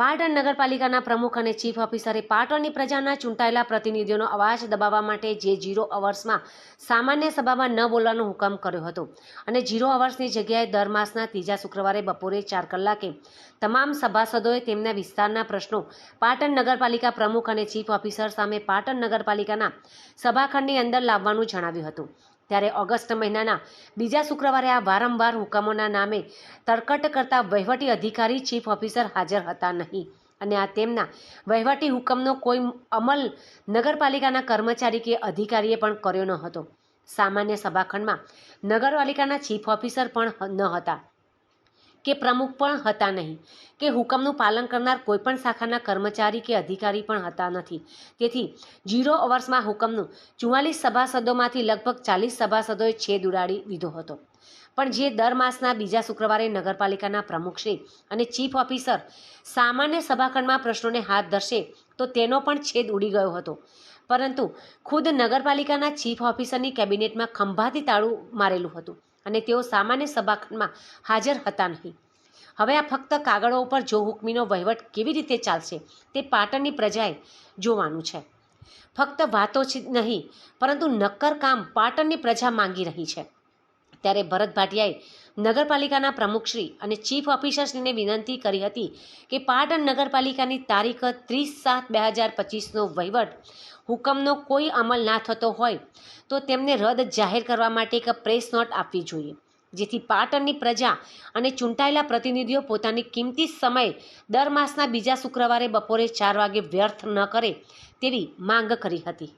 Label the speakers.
Speaker 1: પાટણ નગરપાલિકાના પ્રમુખ અને ચીફ ઓફિસરે પાટણની પ્રજાના ચૂંટાયેલા પ્રતિનિધિઓનો અવાજ દબાવવા માટે જે જીરો અવર્સમાં સામાન્ય સભામાં ન બોલવાનો હુકમ કર્યો હતો. અને જીરો અવર્સની જગ્યાએ દર માસના ત્રીજા શુક્રવારે બપોરે ચાર કલાકે તમામ સભાસદોએ તેમના વિસ્તારના પ્રશ્નો પાટણ નગરપાલિકા પ્રમુખ અને ચીફ ઓફિસર સામે પાટણ નગરપાલિકાના સભાખંડની અંદર લાવવાનું જણાવ્યું હતું. ત્યારે ઓગસ્ટ મહિનાના બીજા શુક્રવારે આ વારંવાર હુકમોના નામે તરકટ કરતા વહીવટી અધિકારી, ચીફ ઓફિસર હાજર હતા નહીં અને આ તેમના વહીવટી હુકમનો કોઈ અમલ નગરપાલિકાના કર્મચારી કે અધિકારીએ પણ કર્યો ન હતો સામાન્ય સભાખંડમાં નગરપાલિકાના ચીફ ઓફિસર પણ ન હતા. કે પ્રમુખ પણ હતા નહીં. કે હુકમનું પાલન કરનાર કોઈપણ શાખાના કર્મચારી કે અધિકારી પણ હતા નથી. તેથી જીરો અવર્સમાં હુકમનું ચુમ્માલીસ સભાસદોમાંથી લગભગ ચાલીસ સભાસદોએ છેદ ઉડાડી દીધો હતો. પણ જે દર માસના બીજા શુક્રવારે નગરપાલિકાના પ્રમુખશ્રી અને ચીફ ઓફિસર સામાન્ય સભાખંડમાં પ્રશ્નોને હાથ ધરશે તો તેનો પણ છેદ ઉડી ગયો હતો. પરંતુ ખુદ નગરપાલિકાના ચીફ ઓફિસરની કેબિનેટમાં ખંભાથી તાળું મારેલું હતું. અને તેઓ સામાન્ય સભામાં હાજર હતા નહીં. હવે આ ફક્ત કાગળો ઉપર જો હુકમીનો વહીવટ કેવી રીતે ચાલશે તે પાટણની પ્રજાએ જોવાનું છે. ફક્ત વાતો જ નહીં, પરંતુ નક્કર કામ પાટણની પ્રજા માંગી રહી છે. ત્યારે ભરત ભાટિયાએ નગરપાલિકાના પ્રમુખશ્રી અને ચીફ ઓફિસરશ્રીને વિનંતી કરી હતી કે પાટણ નગરપાલિકાની તારીખ ત્રીસ સાત બે હજાર પચીસનો વહીવટ હુકમનો કોઈ અમલ ના થતો હોય તો તેમને રદ જાહેર કરવા માટે એક પ્રેસ નોટ આપવી જોઈએ, જેથી પાટણની પ્રજા અને ચૂંટાયેલા પ્રતિનિધિઓ પોતાની કિંમતી સમય દર માસના બીજા શુક્રવારે બપોરે ચાર વાગે વ્યર્થ ન કરે તેવી માંગ કરી હતી.